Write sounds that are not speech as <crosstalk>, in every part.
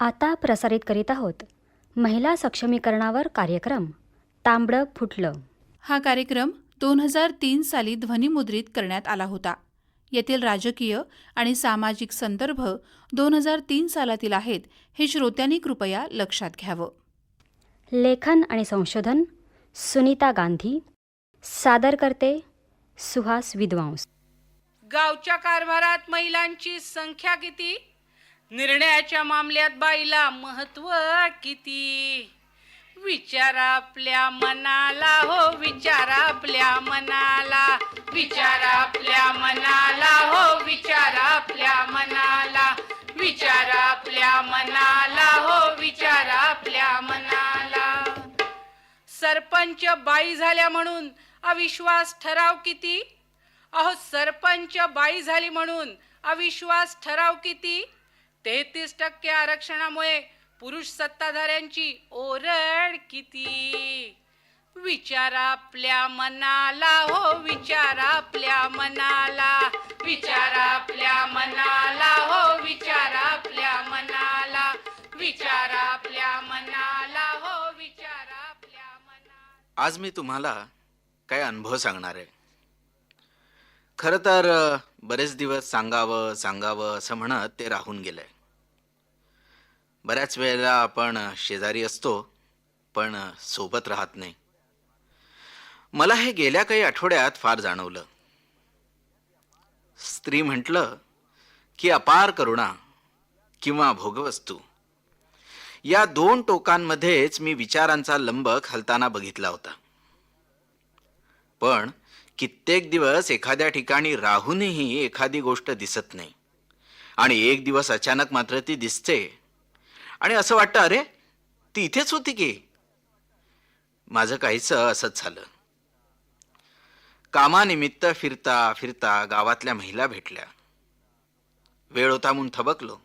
आता प्रसारित करीत आहोत. महिला सक्षमीकरणावर कार्यक्रम. तांबडं फुटलं. हा कार्यक्रम दोन हजार तीन साली ध्वनिमुद्रित करण्यात आला होता. येथील राजकीय आणि सामाजिक संदर्भ दोन हजार तीन सालातील आहेत हे श्रोत्यांनी कृपया लक्षात घ्यावं. लेखन आणि संशोधन सुनीता गांधी सादर करते सुहास विद्वांस. गावच्या कारभारात महिलांची संख्या किती? निर्णयाच्या मामल्यात बाईला महत्त्व किती? विचारा आपल्या मनाला हो विचारा आपल्या मनाला. विचारा आपल्या मनाला हो विचारा आपल्या मनाला. विचारा आपल्या मनाला हो विचारा आपल्या मनाला. सरपंच बाई झाल्या म्हणून अविश्वास ठराव किती? अहो सरपंच बाई झाली म्हणून अविश्वास ठराव किती? तेहतीस टक्के आरक्षणामुळे पुरुष सत्ताधाऱ्यांची ओरड किती? विचारा आपल्या मनाला हो विचारा आपल्या मनाला. विचारा आपल्या मनाला हो विचारा आपल्या मनाला. विचारा आपल्या मनाला हो विचार आपल्या मनाला. आज मी तुम्हाला काय अनुभव सांगणार आहे. खरं तर बरेच दिवस सांगावं सांगावं असं म्हणत ते राहून गेलंय. बऱ्याच वेळेला आपण शेजारी असतो पण सोबत राहत नाही. मला हे गेल्या काही आठवड्यात फार जाणवलं. स्त्री म्हटलं की अपार करुणा किंवा भोगवस्तू. या दोन टोकांमध्येच मी विचारांचा लंबक हलताना बघितला होता. पण कित्येक दिवस एखाद्या ठिकाणी राहूनही एखादी गोष्ट दिसत नाही. आणि एक दिवस अचानक मात्र ती दिसते आणि असं वाटतं अरे ती इथेच होती की? माझं काहीच असंच झालं. कामानिमित्त फिरता फिरता गावातल्या महिला भेटल्या. वेळ होता म्हणून थबकलो.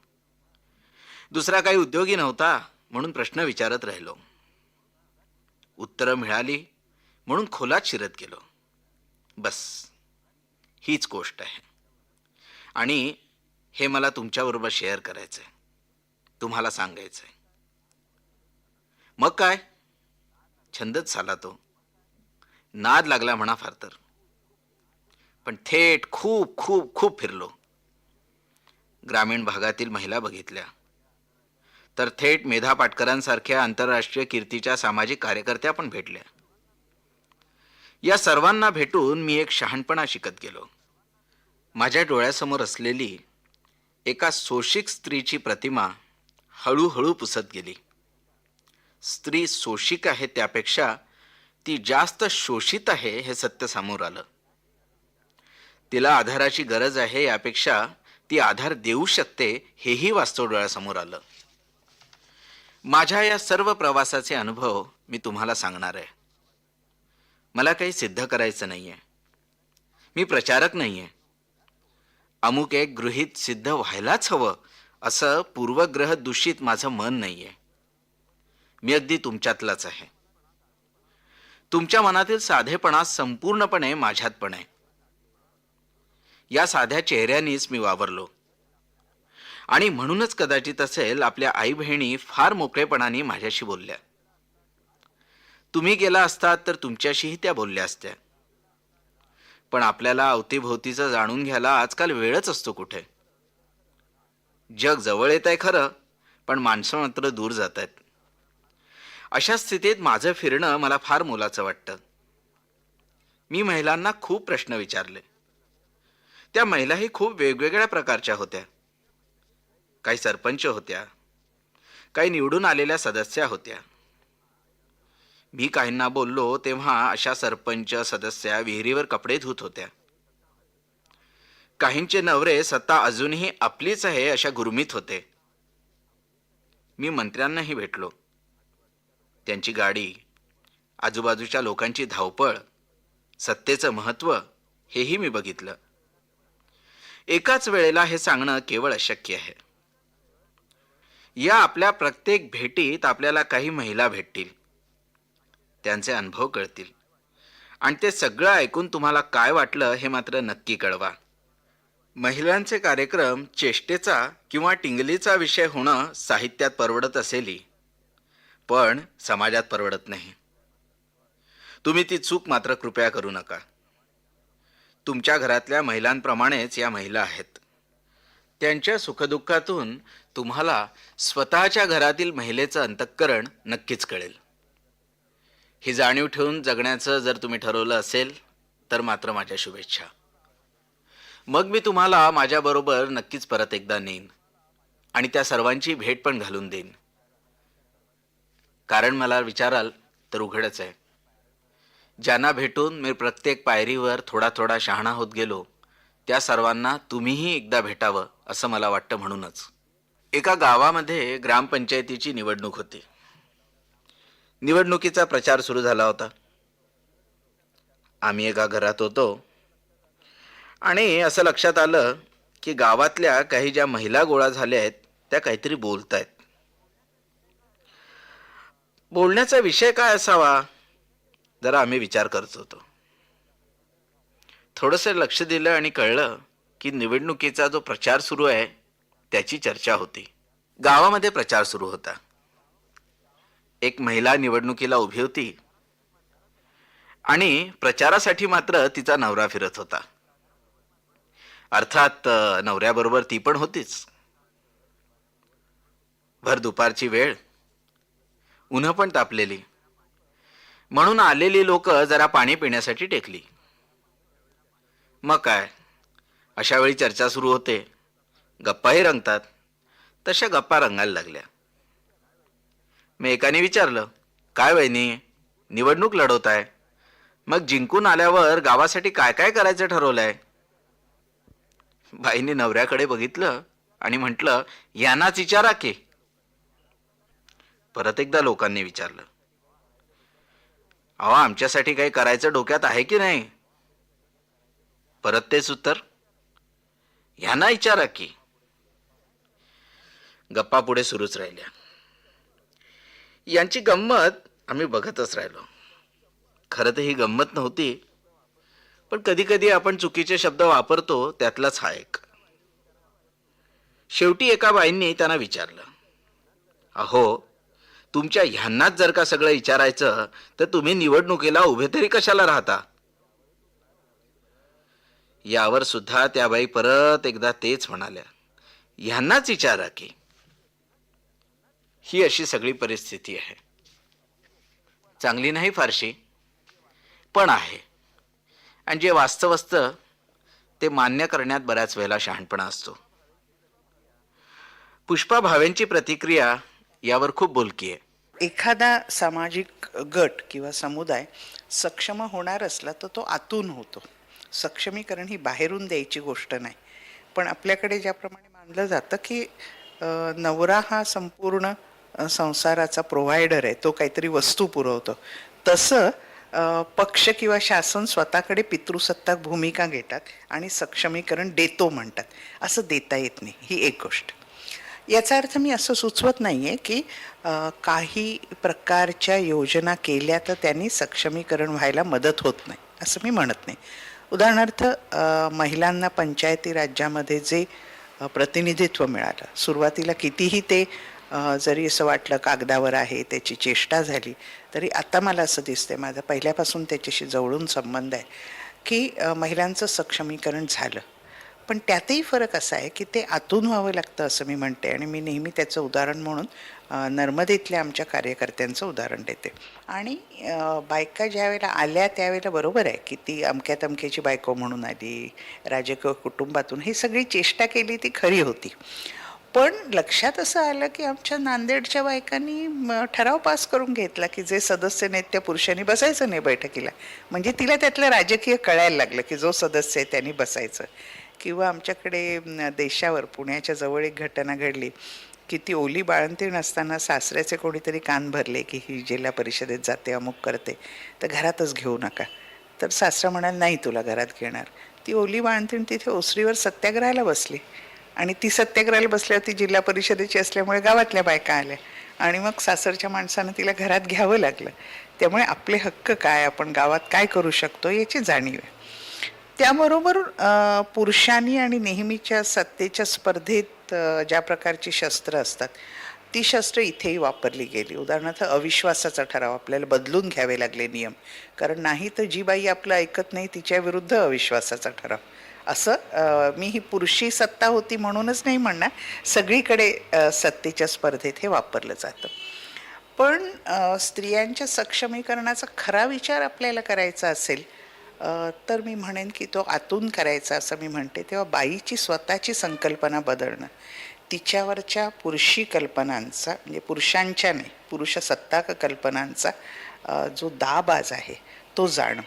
दुसरा काही उद्योगी नव्हता म्हणून प्रश्न विचारत राहिलो. उत्तरं मिळाली म्हणून खोलात शिरत गेलो. बस हीच गोष्ट आहे. आणि हे मला तुमच्याबरोबर शेअर करायचं आहे तुम्हाला सांगायचं आहे मग काय? छंदच झाला तो. नाद लागला म्हणा फार तर. पण थेट खूप खूप खूप फिरलो. ग्रामीण भागातील महिला बघितल्या. तर थेट मेधा पाटकरांसारख्या आंतरराष्ट्रीय कीर्तीच्या सामाजिक कार्यकर्त्या पण भेटल्या. या सर्वांना भेटून मी एक शहाणपणा शिकत गेलो. माझ्या डोळ्यासमोर असलेली एका सोशिक स्त्रीची प्रतिमा हळूहळू पुसत गेली. स्त्री शोषिक आहे त्यापेक्षा ती जास्त शोषित आहे हे सत्य समोर आलं. तिला आधाराची गरज आहे यापेक्षा ती आधार देऊ शकते हेही वास्तव डोळ्यासमोर आलं. माझ्या या सर्व प्रवासाचे अनुभव मी तुम्हाला सांगणार आहे. मला काही सिद्ध करायचं नाही आहे मी प्रचारक नाही आहे अमुक एक गृहीत सिद्ध व्हायलाच हवं असं पूर्वग्रह दूषित माझं मन नाही आहे मी अगदी तुमच्यातलाच आहे. तुमच्या मनातील साधेपणा संपूर्णपणे माझ्यात पण आहे. या साध्या चेहऱ्यानीच मी वावरलो. आणि म्हणूनच कदाचित असेल आपल्या आई बहिणी फार मोकळेपणाने माझ्याशी बोलल्या. तुम्ही गेला असतात तर तुमच्याशीही त्या बोलल्या असत्या. पण आपल्याला अवतीभोवतीचं जाणून घ्यायला आजकाल वेळच असतो कुठे? जग जवळ येत आहे खरं पण माणसं मात्र दूर जात आहेत अशा स्थितीत माझं फिरणं मला फार मोलाचं वाटतं. मी महिलांना खूप प्रश्न विचारले. त्या महिलाही खूप वेगवेगळ्या प्रकारच्या होत्या. काही सरपंच होत्या काही निवडून आलेल्या सदस्या होत्या. मी काहींना बोललो तेव्हा अशा सरपंच सदस्या विहिरीवर कपडे धुत होत्या. काहींचे नवरे सत्ता अजूनही आपलीच आहे अशा गुरमीत होते. मी मंत्र्यांनाही भेटलो. त्यांची गाडी आजूबाजूच्या लोकांची धावपळ सत्तेचं महत्त्व हेही मी बघितलं. एकाच वेळेला हे सांगणं केवळ अशक्य आहे. या आपल्या प्रत्येक भेटीत आपल्याला काही महिला भेटतील. त्यांचे अनुभव कळतील. आणि ते सगळं ऐकून तुम्हाला काय वाटलं हे मात्र नक्की कळवा. महिलांचे कार्यक्रम चेष्टेचा किंवा टिंगलीचा विषय होणं साहित्यात परवडत असेली. पण समाजात परवडत नाही. तुम्ही ती चूक मात्र कृपया करू नका. तुमच्या घरातल्या महिलांप्रमाणेच या महिला आहेत. त्यांच्या सुखदुःखातून तुम्हाला स्वतःच्या घरातील महिलेचं अंतःकरण नक्कीच कळेल. ही जाणीव ठेवून जगण्याचं जर तुम्ही ठरवलं असेल तर मात्र माझ्या शुभेच्छा. मग मी तुम्हाला माझ्याबरोबर नक्कीच परत एकदा नेईन. आणि त्या सर्वांची भेट पण घालून देईन. कारण मला विचाराल तर उघडच आहे. ज्यांना भेटून मी प्रत्येक पायरीवर थोडा थोडा शहाणा होत गेलो त्या सर्वांना तुम्हीही एकदा भेटावं असं मला वाटतं म्हणूनच. एका गावामध्ये ग्रामपंचायतीची निवडणूक होती. निवडणुकीचा प्रचार सुरू झाला होता. आम्ही एका घरात होतो. आणि असं लक्षात आलं की गावातल्या काही ज्या महिला गोळा झाल्या आहेत त्या काहीतरी बोलत आहेत बोलण्याचा विषय काय असावा? जरा आम्ही विचार करत होतो. थोडंसं लक्ष दिलं आणि कळलं की निवडणुकीचा जो प्रचार सुरू आहे त्याची चर्चा होती. गावामध्ये प्रचार सुरू होता. एक महिला निवडणुकीला उभी होती आणि प्रचारासाठी मात्र तिचा नवरा फिरत होता. अर्थात नवऱ्याबरोबर ती पण होतीच. भर दुपारची वेळ. उन्ह पण तापलेली. म्हणून आलेली लोक जरा पाणी पिण्यासाठी टेकली. मग काय? अशा वेळी चर्चा सुरू होते. गप्पाही रंगतात. तशा गप्पा रंगायला लागल्या. मी एकाने विचारलं काय वहिनी निवडणूक लढवत आहे मग जिंकून आल्यावर गावासाठी काय काय करायचं ठरवलंय? बाईने नवऱ्याकडे बघितलं आणि म्हटलं यांनाच विचारा की. परत एकदा लोकांनी विचारलं अहो आमच्यासाठी काही करायचं डोक्यात आहे की नाही? परत तेच उत्तर यांना विचारा की. गप्पा पुढे सुरूच राहिल्या. यांची गंमत आम्ही बघतच राहिलो. खरं तर ही गंमत नव्हती पण कधी कधी आपण चुकीचे शब्द वापरतो त्यातलाच हा एक. शेवटी एका बाईंनी त्यांना विचारलं अहो तुमच्या ह्यांनाच जर का सगळं विचारायचं तर तुम्ही निवडणुकीला उभे तरी कशाला राहता? यावर सुद्धा त्या बाई परत एकदा तेच म्हणाल्या ह्यांनाच विचारा की. ही अशी सगळी परिस्थिती आहे. चांगली नाही फारशी पण आहे. आणि जे वास्तव असतं ते मान्य करण्यात बऱ्याच वेळेला शहाणपणा असतो. पुष्पा भावेंची प्रतिक्रिया यावर खूप बोलकी आहे. एखादा सामाजिक गट किंवा समुदाय सक्षम होणार असला तर तो आतून होतो. सक्षमीकरण ही बाहेरून द्यायची गोष्ट नाही. पण आपल्याकडे ज्याप्रमाणे मानलं जातं की नवरा हा संपूर्ण संसाराचा प्रोव्हायडर आहे. तो काहीतरी वस्तू पुरवतो. तसं पक्ष किंवा शासन स्वतःकडे पितृसत्ताक भूमिका घेतात आणि सक्षमीकरण देतो म्हणतात. असं देता येत नाही. ही एक गोष्ट. याचा अर्थ मी असं सुचवत नाही आहे की काही प्रकारच्या योजना केल्या तर त्यांनी सक्षमीकरण व्हायला मदत होत नाही. असं मी म्हणत नाही. उदाहरणार्थ महिलांना पंचायती राज्यामध्ये जे प्रतिनिधित्व मिळालं सुरुवातीला कितीही ते जरी असं वाटलं कागदावर आहे त्याची चेष्टा झाली तरी आता मला असं दिसते माझा पहिल्यापासून त्याच्याशी जवळून संबंध आहे की महिलांचं सक्षमीकरण झालं. पण त्यातही फरक असा आहे की ते आतून व्हावं लागतं असं मी म्हणते आणि मी नेहमी त्याचं उदाहरण म्हणून नर्मदेतल्या आमच्या कार्यकर्त्यांचं उदाहरण देते. आणि बायका ज्यावेळेला आल्या त्यावेळेला बरोबर आहे की ती अमक्या तमक्याची बायको म्हणून आली राजकीय कुटुंबातून ही सगळी चेष्टा केली ती खरी होती. पण लक्षात असं आलं की आमच्या नांदेडच्या बायकांनी ठराव पास करून घेतला की जे सदस्य नाहीत त्या पुरुषांनी बसायचं नाही बैठकीला. म्हणजे तिला त्यातलं राजकीय कळायला लागलं की जो सदस्य आहे त्यांनी बसायचं. किंवा आमच्याकडे देशावर पुण्याच्या जवळ एक घटना घडली की ती ओली बाळंतीण असताना सासऱ्याचे कोणीतरी कान भरले की ही जिल्हा परिषदेत जाते अमुक करते तर घरातच घेऊ नका. तर सासरा म्हणाल नाही तुला घरात घेणार. ती ओली बाळंतीण तिथे ओसरीवर सत्याग्रहाला बसली. आणि ती सत्याग्रहाला बसल्यावर ती जिल्हा परिषदेची असल्यामुळे गावातल्या बायका आल्या. आणि मग सासरच्या माणसानं तिला घरात घ्यावं लागलं. त्यामुळे आपले हक्क काय? आपण गावात काय करू शकतो याची जाणीव आहे. त्याबरोबर पुरुषांनी आणि नेहमीच्या सत्तेच्या स्पर्धेत ज्या प्रकारची शस्त्र असतात ती शस्त्र इथेही वापरली गेली. उदाहरणार्थ अविश्वासाचा ठराव आपल्याला बदलून घ्यावे लागले नियम. कारण नाही तर जी बाई आपलं ऐकत नाही तिच्या विरुद्ध अविश्वासाचा ठराव. असं मी ही पुरुषी सत्ता होती म्हणूनच नाही म्हणणार. सगळीकडे सत्तेच्या स्पर्धेत हे वापरलं जातं. पण स्त्रियांच्या सक्षमीकरणाचा खरा विचार आपल्याला करायचा असेल तर मी म्हणेन की तो आतून करायचा असं मी म्हणते. तेव्हा बाईची स्वतःची संकल्पना बदलणं तिच्यावरच्या पुरुषी कल्पनांचा म्हणजे पुरुषांच्या नाही पुरुष सत्ताक कल्पनांचा जो दाबाज आहे तो जाणं.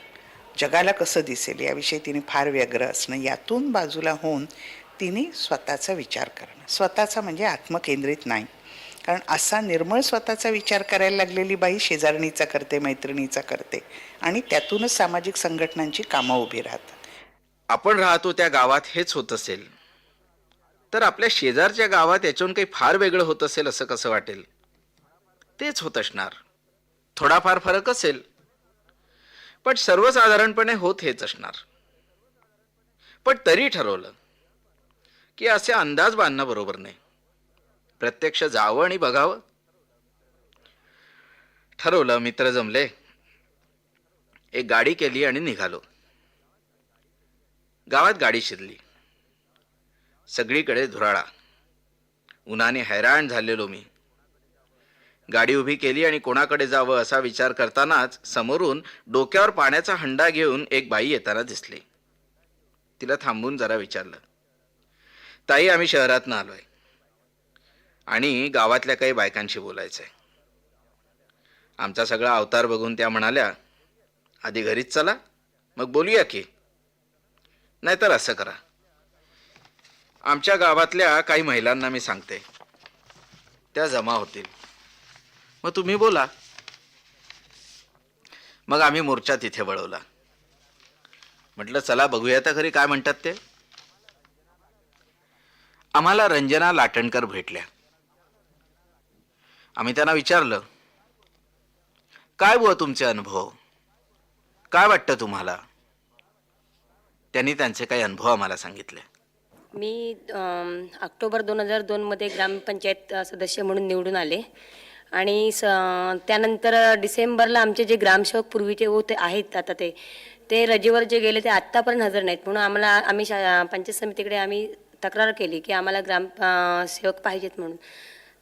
जगाला कसं दिसेल याविषयी तिने फार व्यग्र असणं यातून बाजूला होऊन तिने स्वतःचा विचार करणं. स्वतःचा म्हणजे आत्मकेंद्रित नाही. कारण असा निर्मळ स्वतःचा विचार करायला लागलेली बाई शेजारणीचा करते मैत्रिणीचा करते आणि त्यातूनच सामाजिक संघटनांची कामं उभी राहतात. आपण राहतो त्या गावात हेच होत असेल. तर आपल्या शेजारच्या गावात याच्याहून काही फार वेगळं होत असेल असं कसं वाटेल? तेच होत असणार. थोडाफार फरक असेल. पण सर्वसाधारणपणे होत हेच असणार. पण तरी ठरवलं की असे अंदाज बांधणं बरोबर नाही. प्रत्यक्ष जावं आणि बघावं. ठरवलं मित्र जमले. एक गाडी केली आणि निघालो. गावात गाडी शिरली. सगळीकडे धुराळा. उन्हाने हैराण झालेलो मी. गाडी उभी केली आणि कोणाकडे जावं असा विचार करतानाच समोरून डोक्यावर पाण्याचा हंडा घेऊन एक बाई येताना दिसली. तिला थांबून जरा विचारलं ताई आम्ही शहरातनं आलोय आणि गावातल्या काही बायकांशी बोलायचंय. आमचा सगळा अवतार बघून त्या म्हणाल्या आधी घरीच चला मग बोलूया की. नाहीतर असं करा. आमच्या गावातल्या काही महिलांना मी सांगते. त्या जमा होतील. मग तुम्ही बोला. मग आम्ही मोर्चा तिथे वळवला. म्हटलं चला बघूया तर खरी काय म्हणतात ते. आम्हाला रंजना लाटणकर भेटल्या. आम्ही त्यांना विचारलं काय बुवा तुमचे अनुभव? काय वाटतं तुम्हाला? त्यांनी त्यांचे काही अनुभव आम्हाला सांगितले. मी ऑक्टोबर दोन हजार दोनमध्ये ग्रामपंचायत सदस्य म्हणून निवडून आले. आणि स त्यानंतर डिसेंबरला आमचे जे ग्रामसेवक पूर्वीचे होते आहेत आता ते ते रजेवर जे गेले ते आत्तापर्यंत हजर नाहीत. म्हणून आम्हाला आम्ही शा पंचायत समितीकडे आम्ही तक्रार केली की आम्हाला ग्राम सेवक पाहिजेत म्हणून.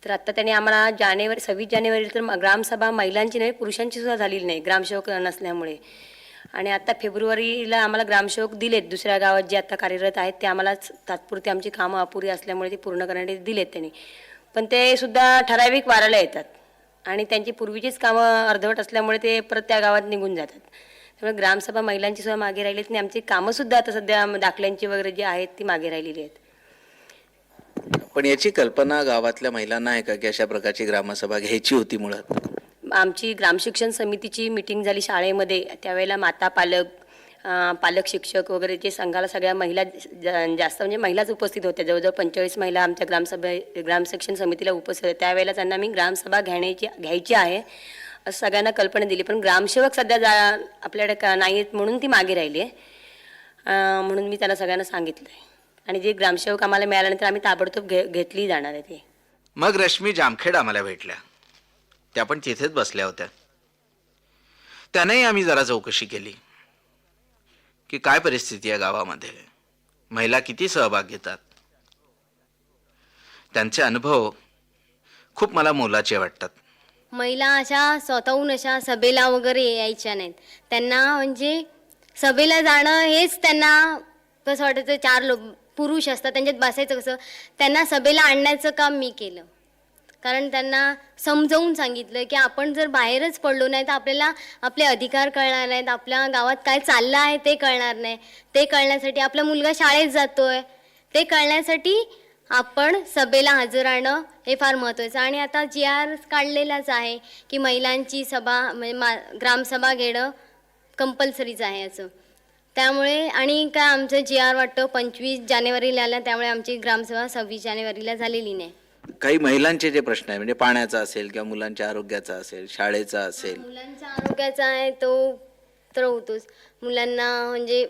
तर आत्ता त्यांनी आम्हाला जानेवारी सव्वीस जानेवारी तर ग्रामसभा महिलांची नाही पुरुषांची सुद्धा झालेली नाही ग्रामसेवक नसल्यामुळे. आणि आता फेब्रुवारीला आम्हाला ग्रामसेवक दिलेत दुसऱ्या गावात जे आता कार्यरत आहेत ते आम्हाला तात्पुरती आमची कामं अपुरी असल्यामुळे ती पूर्ण करण्यासाठी दिलेत त्यांनी. पण ते सुद्धा ठराविक वाराला येतात. आणि त्यांची पूर्वीचीच कामं अर्धवट असल्यामुळे ते परत त्या गावात निघून जातात. त्यामुळे ग्रामसभा महिलांची सुद्धा मागे राहिली आणि आमची कामंसुद्धा आता सध्या दाखल्यांची वगैरे जी आहेत ती मागे राहिलेली आहेत. पण याची कल्पना गावातल्या महिलांना आहे का की अशा प्रकारची ग्रामसभा घ्यायची होती मुळात? आमची ग्रामशिक्षण समितीची मिटिंग झाली शाळेमध्ये. त्यावेळेला माता पालक पालक शिक्षक वगैरे जे संघाला सगळ्या महिला जा- जास्त म्हणजे महिलाच उपस्थित होत्या. जवळजवळ पंचेचाळीस महिला आमच्या ग्रामसभे ग्रामशिक्षण समितीला उपस्थित होत्या. त्यावेळेला त्यांना मी ग्रामसभा घेण्याची घ्यायची आहे. असं सगळ्यांना कल्पना दिली. पण ग्रामसेवक सध्या जा आपल्याकडे का नाही आहेत म्हणून ती मागे राहिली आहे. म्हणून मी त्यांना सगळ्यांना सांगितलं आहे. आणि जे ग्रामसेवक आम्हाला मिळाल्यानंतर आम्ही ताबडतोब घे घेतली जाणार आहे ते. मग रश्मी जामखेड आम्हाला भेटल्या. त्या पण तिथेच बसल्या होत्या. त्यानेही आम्ही जरा चौकशी केली. की काय परिस्थिती आहे गावामध्ये? महिला किती सहभाग घेतात त्यांचे अनुभव खूप मला मोलाचे वाटतात. महिला अशा स्वतःहून अशा सभेला वगैरे यायच्या नाहीत. त्यांना म्हणजे सभेला जाणं हेच त्यांना कसं वाटायचं चार लोक पुरुष असतात त्यांच्यात बसायचं कसं? त्यांना सभेला आणण्याचं काम मी केलं. कारण त्यांना समजावून सांगितलं की आपण जर बाहेरच पडलो नाही तर आपल्याला आपले अधिकार कळणार नाहीत आपल्या गावात काय चाललं आहे ते कळणार नाही. ते कळण्यासाठी आपला मुलगा शाळेत जातोय. ते कळण्यासाठी आपण सभेला हजर राहणं हे फार महत्त्वाचं आणि आता जी आर काढलेलाच आहे की महिलांची सभा म्हणजे मा ग्रामसभा घेणं कंपल्सरीच आहे असं त्यामुळे आणि काय आमचं जी आर वाटतं पंचवीस जानेवारीला आला त्यामुळे आमची ग्रामसभा सव्वीस जानेवारीला झालेली नाही. काही महिलांचे जे प्रश्न आहे म्हणजे पाण्याचा असेल किंवा मुलांच्या आरोग्याचा असेल शाळेचा असेल. मुलांच्या आरोग्याचा आहे तो तर होतोच. मुलांना म्हणजे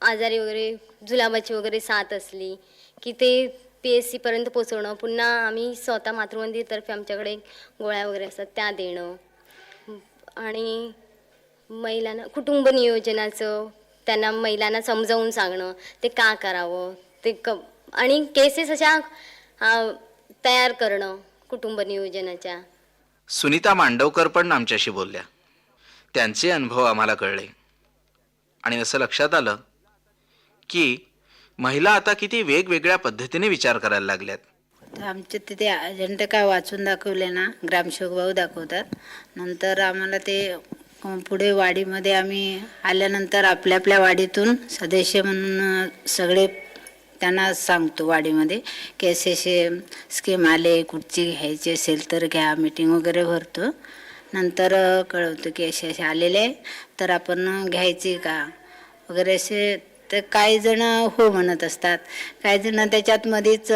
आजारी वगैरे जुलाबाची वगैरे साथ असली की ते पी एस सीपर्यंत पोचवणं पुन्हा आम्ही स्वतः मातृवंदीतर्फे आमच्याकडे गोळ्या वगैरे असतात त्या देणं. आणि महिलांना कुटुंब नियोजनाचं त्यांना महिलांना समजावून सांगणं ते का करावं ते क आणि केसेस अशा आ, तयार करणं कुटुंब नियोजनाच्या. सुनीता मांडवकर पण आमच्याशी बोलल्या. त्यांचे अनुभव आम्हाला कळले. आणि असं लक्षात आलं की महिला आता किती वेगवेगळ्या पद्धतीने विचार करायला लागल्यात. तर आमचे तिथे अजंट काय वाचून दाखवले ना ग्रामसेवक भाऊ दाखवतात. नंतर आम्हाला ते पुढे वाडीमध्ये आम्ही आल्यानंतर आपल्या आपल्या वाडीतून सदस्य म्हणून सगळे त्यांना सांगतो वाडीमध्ये की असे असे स्कीम आले कुठची घ्यायची असेल तर घ्या मीटिंग वगैरे भरतो. नंतर कळवतो की असे असे आलेले आहे, तर आपण घ्यायची का? वगैरे असे तर काही जण हो म्हणत असतात. काही जण त्याच्यात मध्येच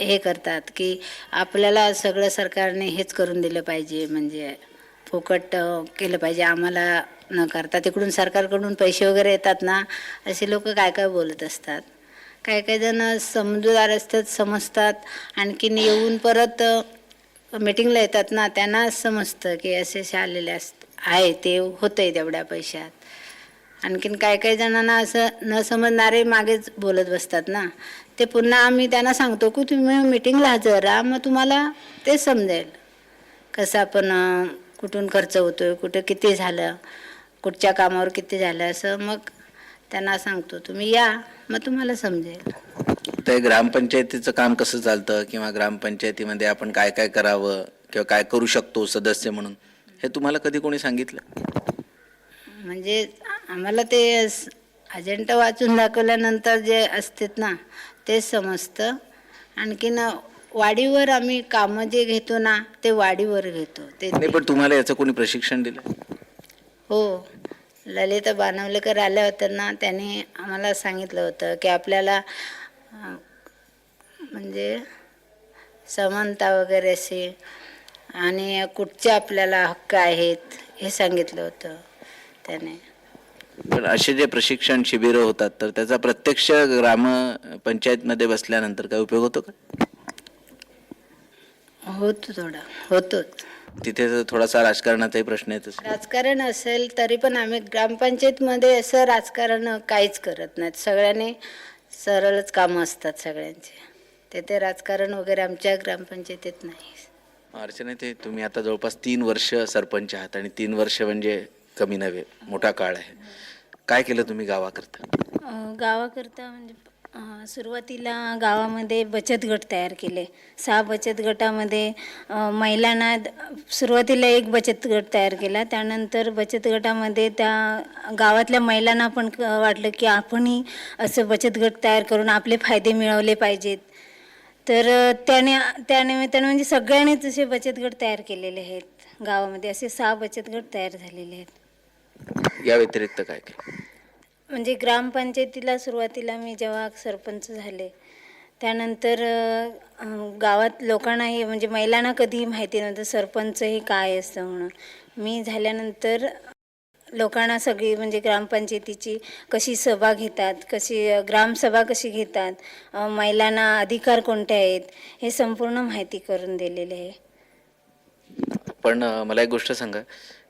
हे करतात की आपल्याला सगळं सरकारने हेच करून दिलं पाहिजे म्हणजे फुकट केलं पाहिजे आम्हाला न करता. तिकडून सरकारकडून पैसे वगैरे येतात ना असे लोक काय काय बोलत असतात? काही काही जण समजूदार असतात समजतात. आणखीन येऊन परत मीटिंगला येतात ना त्यांना समजतं की असे असे आलेले असत आहे ते होतंय तेवढ्या पैशात. आणखीन काही काही जणांना असं न समजणारे मागेच बोलत बसतात ना. ते पुन्हा आम्ही त्यांना सांगतो की तुम्ही मीटिंगला हजर राहा मग तुम्हाला ते समजेल. कसं आपण कुठून खर्च होतोय कुठं किती झालं कुठच्या कामावर किती झालं असं मग त्यांना सांगतो तुम्ही या मग तुम्हाला समजेल. ते ग्रामपंचायतीचं काम कसं चालतं किंवा ग्रामपंचायतीमध्ये आपण काय काय करावं किंवा काय करू शकतो सदस्य म्हणून हे तुम्हाला कधी कोणी सांगितलं? म्हणजे आम्हाला ते अजेंडा वाचून दाखवल्यानंतर जे असतात ना ते समजतं. आणखीन वाडीवर आम्ही कामं जे घेतो ना ते वाडीवर घेतो ते पण तुम्हाला याचं कोणी प्रशिक्षण दिलं? हो. ललिता बानवलेकर आल्या होत्या ना त्यांनी आम्हाला सांगितलं होतं की आपल्याला म्हणजे समानता वगैरे असे आणि कुठचे आपल्याला हक्क आहेत हे सांगितलं होतं त्याने. पण असे जे प्रशिक्षण शिबिरं होतात तर त्याचा प्रत्यक्ष ग्रामपंचायतमध्ये बसल्यानंतर काय उपयोग होतो का? होतो थोडा होतोच. तिथे तर थोडासा राजकारणाचाही प्रश्न येत असेल राजकारण असेल तरी पण आम्ही ग्रामपंचायतमध्ये असं राजकारण काहीच करत नाहीत. सगळ्यांनी सरळच कामं असतात सगळ्यांचे. तेथे राजकारण वगैरे आमच्या ग्रामपंचायतीत नाही. अर्चना ते तुम्ही आता जवळपास तीन वर्ष सरपंच आहात आणि तीन वर्ष म्हणजे कमी नव्हे मोठा काळ आहे. काय केलं तुम्ही गावाकरता? अ, गावाकरता म्हणजे सुरुवातीला गावामध्ये बचत गट तयार केले. सहा बचत गटामध्ये महिलांना सुरुवातीला एक बचत गट तयार केला. त्यानंतर बचत गटामध्ये त्या गावातल्या महिलांना पण क- वाटलं की आपणही असं बचत गट तयार करून आपले फायदे मिळवले पाहिजेत. तर त्याने त्यानिमित्ताने म्हणजे सगळ्यांनीच असे बचत गट तयार केलेले आहेत. गावामध्ये असे सहा बचत गट तयार झालेले आहेत. या व्यतिरिक्त काय काय म्हणजे ग्रामपंचायतीला सुरुवातीला मी जेव्हा सरपंच झाले त्यानंतर गावात लोकांनाही म्हणजे महिलांना कधीही माहिती नव्हतं सरपंच हे काय असतं म्हणून. मी झाल्यानंतर लोकांना सगळी म्हणजे ग्रामपंचायतीची कशी सभा घेतात कशी ग्रामसभा कशी घेतात महिलांना अधिकार कोणते आहेत हे संपूर्ण माहिती करून दिलेले आहे. पण मला एक गोष्ट सांगा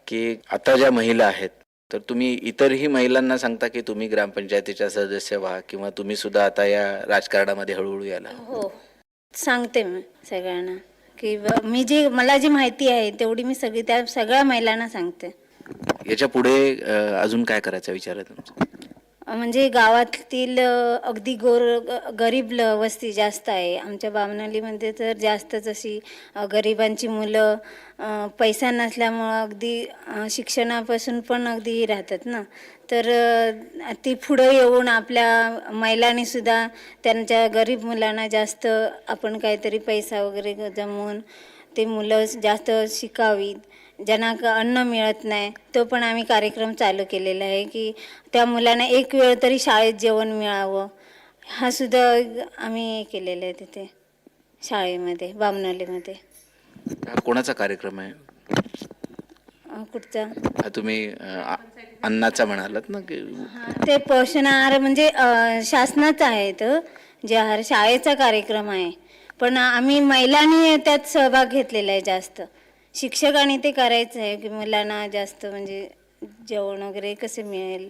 की आता ज्या महिला आहेत तर तुम्ही इतरही महिलांना सांगता की तुम्ही ग्रामपंचायतीच्या सदस्य व्हा किंवा तुम्ही सुद्धा आता या राजकारणामध्ये हळूहळू याला. हो. सांगते मी सगळ्यांना की ब- मी जी मला जी माहिती आहे तेवढी मी सगळी त्या सगळ्या महिलांना सांगते. याच्यापुढे अं, अजून काय करायचा विचार आहे तुमचा? म्हणजे गावातील अगदी गोर गरीब ल वस्ती जास्त आहे. आमच्या बामणलीमध्ये तर जास्तच अशी गरिबांची मुलं पैसा नसल्यामुळं अगदी शिक्षणापासून पण अगदी राहतात ना. तर ती पुढं येऊन आपल्या महिलांनीसुद्धा त्यांच्या गरीब मुलांना जास्त आपण काहीतरी पैसा वगैरे जमवून ते मुलं जास्त शिकावीत. ज्यांना अन्न मिळत नाही तो पण आम्ही कार्यक्रम चालू केलेला आहे की त्या मुलांना एक वेळ तरी शाळेत जेवण मिळावं. हा सुद्धा आम्ही केलेलं आहे तिथे शाळेमध्ये बामणालीमध्ये हा कोणाचा कार्यक्रम आहे? अं, कुठचा? हा, तुम्ही अं, अन्नाचा म्हणालात ना की ते पोषण आहार म्हणजे अ, शासनाचा आहे तो जे आहार शाळेचा कार्यक्रम आहे. पण आम्ही महिलांनी त्यात सहभाग घेतलेला आहे जास्त. शिक्षकांनी ते करायचं आहे की मुलांना जास्त म्हणजे जेवण वगैरे कसे मिळेल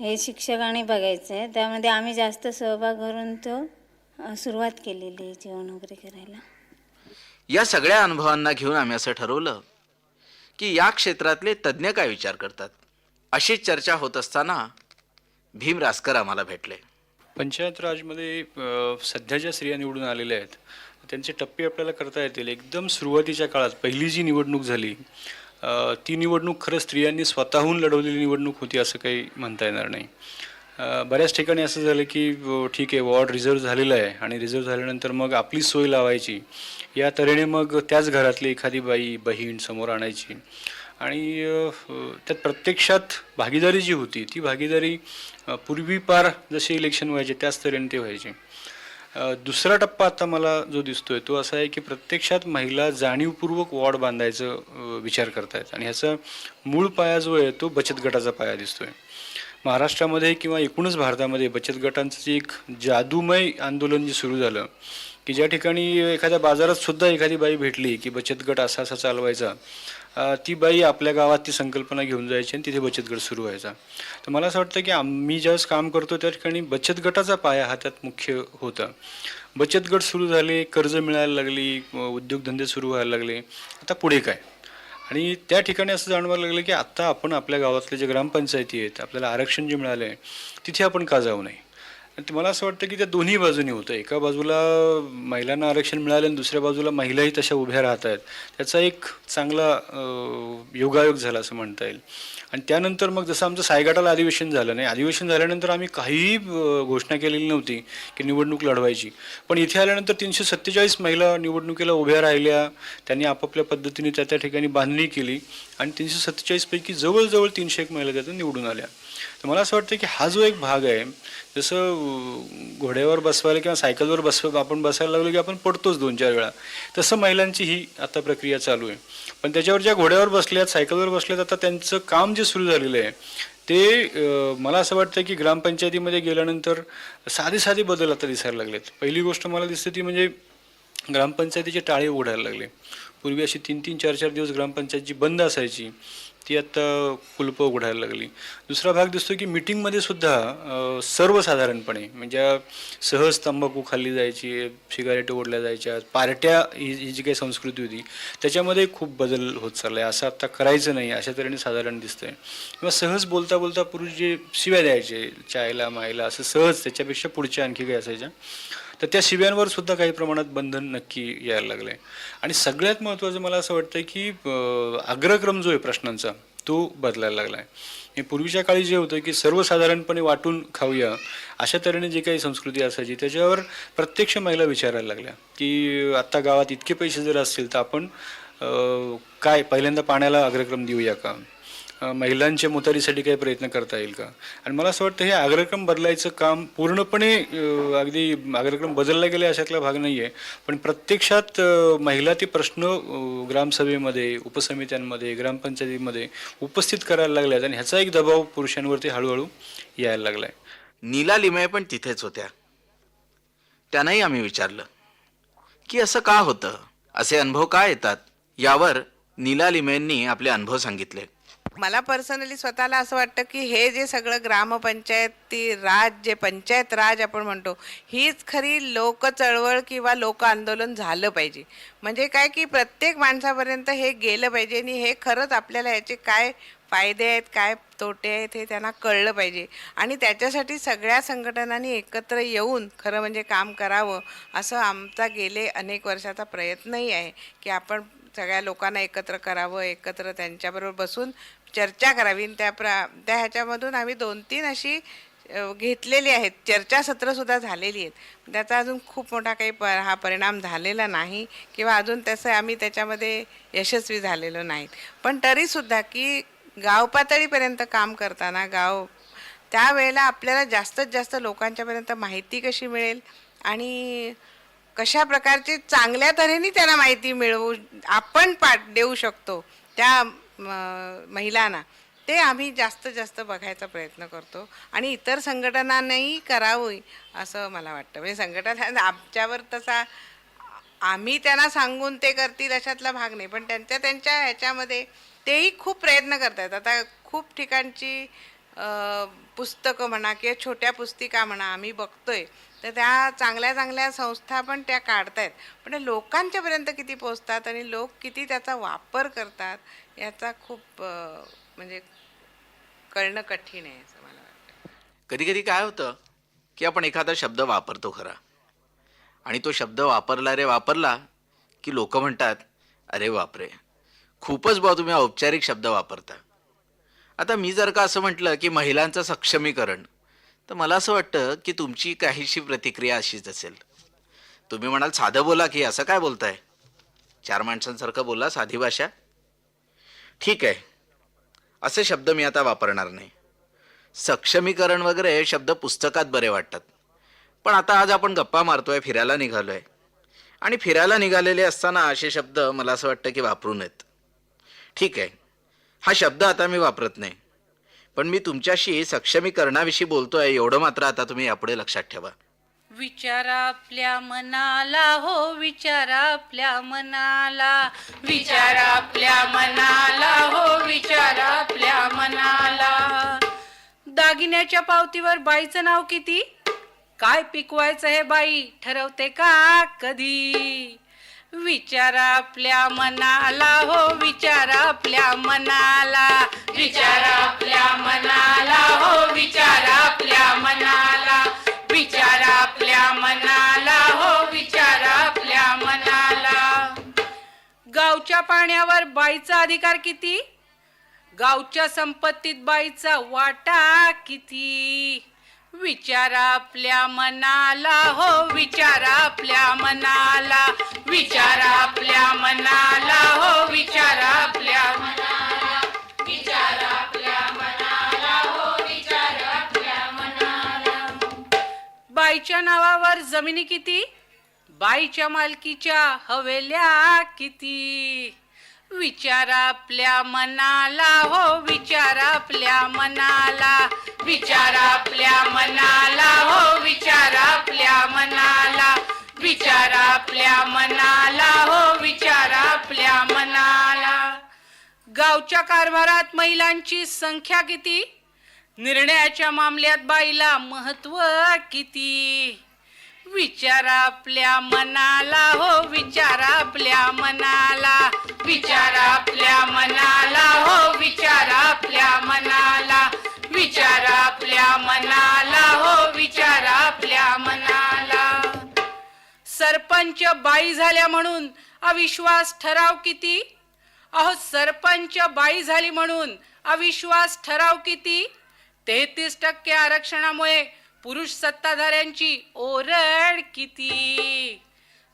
हे शिक्षकांनी बघायचं आहे. त्यामध्ये आम्ही जास्त सहभाग करून तो सुरुवात केलेली आहे जेवण वगैरे करायला. या सगळ्या अनुभवांना घेऊन आम्ही असं ठरवलं की या क्षेत्रातले तज्ज्ञ काय विचार करतात? अशीच चर्चा होत असताना भीम रासकर आम्हाला भेटले. पंचायत राजमध्ये सध्या ज्या स्त्रिया निवडून आलेल्या आहेत त्यांचे टप्पे आपल्याला करता येतील. एकदम सुरुवातीच्या काळात पहिली जी निवडणूक झाली ती निवडणूक खरं स्त्रियांनी स्वतःहून लढवलेली निवडणूक होती असं काही म्हणता येणार नाही. बऱ्याच ठिकाणी असं झालं की ठीक आहे वॉर्ड रिझर्व झालेला आहे आणि रिझर्व झाल्यानंतर मग आपली सोय लावायची. या तऱ्हेने मग त्याच घरातली एखादी बाई बहीण समोर आणायची. आणि त्यात प्रत्यक्षात भागीदारी जी होती ती भागीदारी पूर्वीपार जसे इलेक्शन व्हायचे त्याच तऱ्हेने ते व्हायचे. दुसरा टप्पा आता मला जो दिसतोय तो असा आहे की प्रत्यक्षात महिला जाणीवपूर्वक वॉर्ड बांधायचं विचार करतायत. आणि ह्याचा मूळ पाया जो आहे तो बचत गटाचा पाया दिसतोय. महाराष्ट्रामध्ये किंवा एकूणच भारतामध्ये बचत गटांचं जे एक जादूमय आंदोलन जे सुरू झालं की ज्या ठिकाणी एखाद्या बाजारात सुद्धा एखादी बाई भेटली की बचत गट असा असा चालवायचा ती बाई आपल्या गावात ती संकल्पना घेऊन जायची आणि तिथे बचत गट सुरू व्हायचा. तर मला असं वाटतं की आम्ही ज्यावेळेस काम करतो त्या ठिकाणी बचत गटाचा पाया हा त्यात मुख्य होता. बचत गट सुरू झाले कर्ज मिळायला लागली उद्योगधंदे सुरू व्हायला लागले. आता पुढे काय? आणि त्या ठिकाणी असं जाणवायला लागलं की आत्ता आपण आपल्या गावातले जे ग्रामपंचायती आहेत आपल्याला आरक्षण जे मिळालं आहे तिथे आपण का जाऊ नये? आणि मला असं वाटतं की त्या दोन्ही बाजूनी होतं? एका बाजूला महिलांना आरक्षण मिळालं आणि दुसऱ्या बाजूला महिलाही तशा उभ्या राहत आहेत. त्याचा एक चांगला योगायोग झाला असं म्हणता येईल. आणि त्यानंतर मग जसं आमचं सायगाटाला अधिवेशन झालं नाही अधिवेशन झाल्यानंतर आम्ही काहीही घोषणा केलेली नव्हती की निवडणूक लढवायची. पण इथे आल्यानंतर तीनशे सत्तेचाळीस महिला निवडणुकीला उभ्या राहिल्या त्यांनी आपापल्या पद्धतीने त्या त्या ठिकाणी बांधणी केली आणि तीनशे सत्तेचाळीसपैकी जवळजवळ तीनशे एक महिला त्यातून निवडून आल्या. तर मला असं वाटतं की हा जो एक भाग आहे जसं घोड्यावर बसवायला किंवा सायकलवर बसवा आपण बसायला लागलो की आपण पडतोच दोन चार वेळा. तसं महिलांची ही आता प्रक्रिया चालू आहे. पण त्याच्यावर ज्या घोड्यावर बसल्यात सायकलवर बसल्यात आता त्यांचं काम जे सुरू झालेलं आहे ते मला असं वाटतं की ग्रामपंचायतीमध्ये गेल्यानंतर साधे साधे बदल आता दिसायला लागलेत. पहिली गोष्ट मला दिसते ती म्हणजे ग्रामपंचायतीचे टाळे उघडायला लागले. पूर्वी अशी तीन तीन चार चार दिवस ग्रामपंचायतची बंद असायची. ती आत्ता कुलपं उघडायला लागली. दुसरा भाग दिसतो की मिटिंगमध्ये सुद्धा सर्वसाधारणपणे म्हणजे सहज तंबाखू खाल्ली जायची सिगारेट ओढल्या जायच्या पार्ट्या ही ही जी काही संस्कृती होती त्याच्यामध्ये खूप बदल होत चालला आहे असं आत्ता करायचं नाही अशा तऱ्हेने साधारण दिसतंय. किंवा सहज बोलता बोलता पुरुष जे शिव्या द्यायचे चायला मायला असं सहज त्याच्यापेक्षा पुढच्या आणखी काही असायच्या. तर त्या शिव्यांवर सुद्धा काही प्रमाणात बंधन नक्की यायला लागलंय. आणि सगळ्यात महत्त्वाचं मला असं वाटतं की अग्रक्रम जो आहे प्रश्नांचा तो बदलायला लागला आहे पूर्वीच्या काळी जे होतं की सर्वसाधारणपणे वाटून खाऊया अशा तऱ्हेने जी काही संस्कृती असायची त्याच्यावर प्रत्यक्ष महिला विचारायला लागल्या की आत्ता गावात इतके पैसे जर असतील तर आपण काय पहिल्यांदा पाण्याला अग्रक्रम देऊया का? महिलांच्या मुतारीसाठी काही प्रयत्न करता येईल का? आणि मला असं वाटतं हे अग्रक्रम बदलायचं काम पूर्णपणे अगदी अग्रक्रम बदलला गेले अशातला भाग नाही आहे पण प्रत्यक्षात महिला ते प्रश्न ग्रामसभेमध्ये उपसमित्यांमध्ये ग्रामपंचायतीमध्ये उपस्थित करायला लागल्यात आणि ह्याचा एक दबाव पुरुषांवरती हळूहळू यायला लागला आहे नीला लिमये पण तिथेच होत्या. त्यांनाही आम्ही विचारलं की असं का होतं? असे अनुभव का येतात? यावर नीला लिमयांनी आपले अनुभव सांगितले. मला पर्सनली स्वतःला असं वाटतं की हे जे सगळं ग्रामपंचायती राज जे पंचायत राज आपण म्हणतो हीच खरी लोक चळवळ किंवा लोक आंदोलन झालं पाहिजे. म्हणजे काय की प्रत्येक माणसापर्यंत हे गेलं पाहिजे आणि हे खरंच आपल्याला याचे काय फायदे आहेत काय तोटे आहेत हे त्यांना कळलं पाहिजे. आणि त्याच्यासाठी सगळ्या संघटनांनी एकत्र येऊन खरं म्हणजे काम करावं असं आमचा गेले अनेक वर्षाचा प्रयत्नही आहे की आपण सगळ्या लोकांना एकत्र करावं एकत्र त्यांच्याबरोबर बसून चर्चा करावी. त्या प्रा त्या ह्याच्यामधून आम्ही दोन तीन अशी घेतलेली आहेत. चर्चासत्रसुद्धा झालेली आहेत. त्याचा अजून खूप मोठा काही प हा परिणाम झालेला नाही किंवा अजून तसं आम्ही त्याच्यामध्ये यशस्वी झालेलो नाहीत. पण तरीसुद्धा की गाव पातळीपर्यंत काम करताना गाव त्यावेळेला आपल्याला जास्तीत जास्त लोकांच्यापर्यंत माहिती कशी मिळेल आणि कशा प्रकारची चांगल्या तऱ्हेने त्यांना माहिती मिळवू आपण पाठ देऊ शकतो त्या महिलांना. ते आम्ही जास्त जास्त बघायचा प्रयत्न करतो. आणि इतर संघटनांनाही करावं असं मला वाटतं. म्हणजे संघटना <laughs> आमच्यावर तसा आम्ही त्यांना सांगून ते करतील अशातला भाग नाही. पण त्यांच्या त्यांच्या ह्याच्यामध्ये तेही खूप प्रयत्न करतात आता खूप ठिकाणची पुस्तकं म्हणा किंवा छोट्या पुस्तिका म्हणा आम्ही बघतोय. तर त्या चांगल्या चांगल्या संस्था पण त्या काढतायत. पण लोकांच्यापर्यंत किती पोचतात आणि लोक किती त्याचा वापर करतात याचा खूप म्हणजे कळणं कठीण आहे असं मला वाटतं. कधी कधी काय होतं की आपण एखादा शब्द वापरतो खरा. आणि तो शब्द वापरला रे वापरला की लोक म्हणतात अरे बापरे खूपच बा तुम्ही औपचारिक शब्द वापरता. आता मी जर का असं म्हटलं की महिलांचं सक्षमीकरण तर मला असं वाटतं की तुमची काहीशी प्रतिक्रिया अशीच असेल. तुम्ही म्हणाल साधं बोला की असं काय बोलताय? चार माणसांसारखं बोला साधी भाषा. ठीक आहे. असे शब्द मी आता वापरणार नाही. सक्षमीकरण वगैरे हे शब्द पुस्तकात बरे वाटतात. पण आता आज आपण गप्पा मारतोय फिरायला निघालोय. आणि फिरायला निघालेले असताना असे शब्द मला असं वाटतं की वापरू नयेत ठीक आहे. हा शब्द आता मी वापरत नाही. पण मी तुमच्याशी सक्षमीकरणाविषयी बोलतोय एवढं मात्र आता तुम्ही यापुढे लक्षात ठेवा. विचारा आपल्या मनाला हो विचारा आपल्या मनाला. विचारा आपल्या मनाला हो विचारा आपल्या मनाला. दागिन्याच्या पावतीवर बाईचं नाव किती? काय पिकवायचं हे बाई? ठरवते का कधी? विचारा आपल्या मनाला हो विचारा आपल्या मनाला. विचारा आपल्या मनाला हो विचारा आपल्या मनाला. विचार आपल्या मनाला हो विचार आपल्या मनाला. गावच्या पाण्यावर बाईचा अधिकार किती? गावच्या संपत्तीत बाईचा वाटा किती? विचार आपल्या मनाला हो विचार आपल्या मनाला. विचार आपल्या मनाला हो विचारा आपल्या मनाला. विचारा बाईच्या नावावर जमिनी किती? बाईच्या मालकीच्या हवेल्या किती? विचारा आपल्या मनाला हो विचारा आपल्या मनाला. विचारा आपल्या मनाला हो विचारा आपल्या मनाला. विचारा आपल्या मनाला हो विचारा आपल्या मनाला. गावच्या कारभारात महिलांची संख्या किती? निर्णयाच्या मामल्यात बाईला महत्त्व किती? विचार आपल्या मनाला हो विचार आपल्या मनाला. विचारा आपल्या मनाला हो विचारा आपल्या मनाला. विचारा आपल्या मनाला हो विचारा आपल्या मनाला. सरपंच बाई झाल्या म्हणून अविश्वास ठराव किती? अहो सरपंच बाई झाली म्हणून अविश्वास ठराव किती? तेहतीस टक्के आरक्षणामुळे पुरुष सत्ताधाऱ्यांची ओरड किती?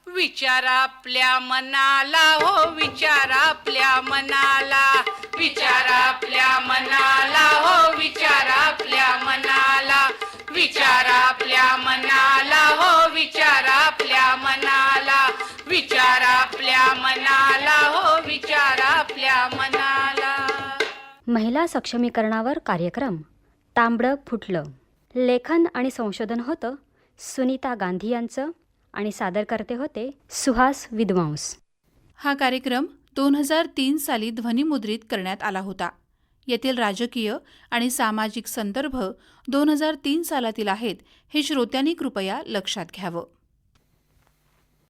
विचारा आपल्या मनाला हो विचारा आपल्या मनाला. विचारा आपल्या मनाला हो विचारा आपल्या मनाला. विचारा आपल्या मनाला हो विचारा आपल्या मनाला. विचारा आपल्या मनाला हो विचारा आपल्या मनाला. महिला सक्षमीकरणावर कार्यक्रम तांबडं फुटलं. लेखन आणि संशोधन होतं सुनीता गांधी यांचं आणि सादरकर्ते होते सुहास विद्वांस. हा कार्यक्रम दोन हजार तीन साली ध्वनिमुद्रित करण्यात आला होता. येथील राजकीय आणि सामाजिक संदर्भ दोन हजार तीन सालातील आहेत हे श्रोत्यांनी कृपया लक्षात घ्यावं.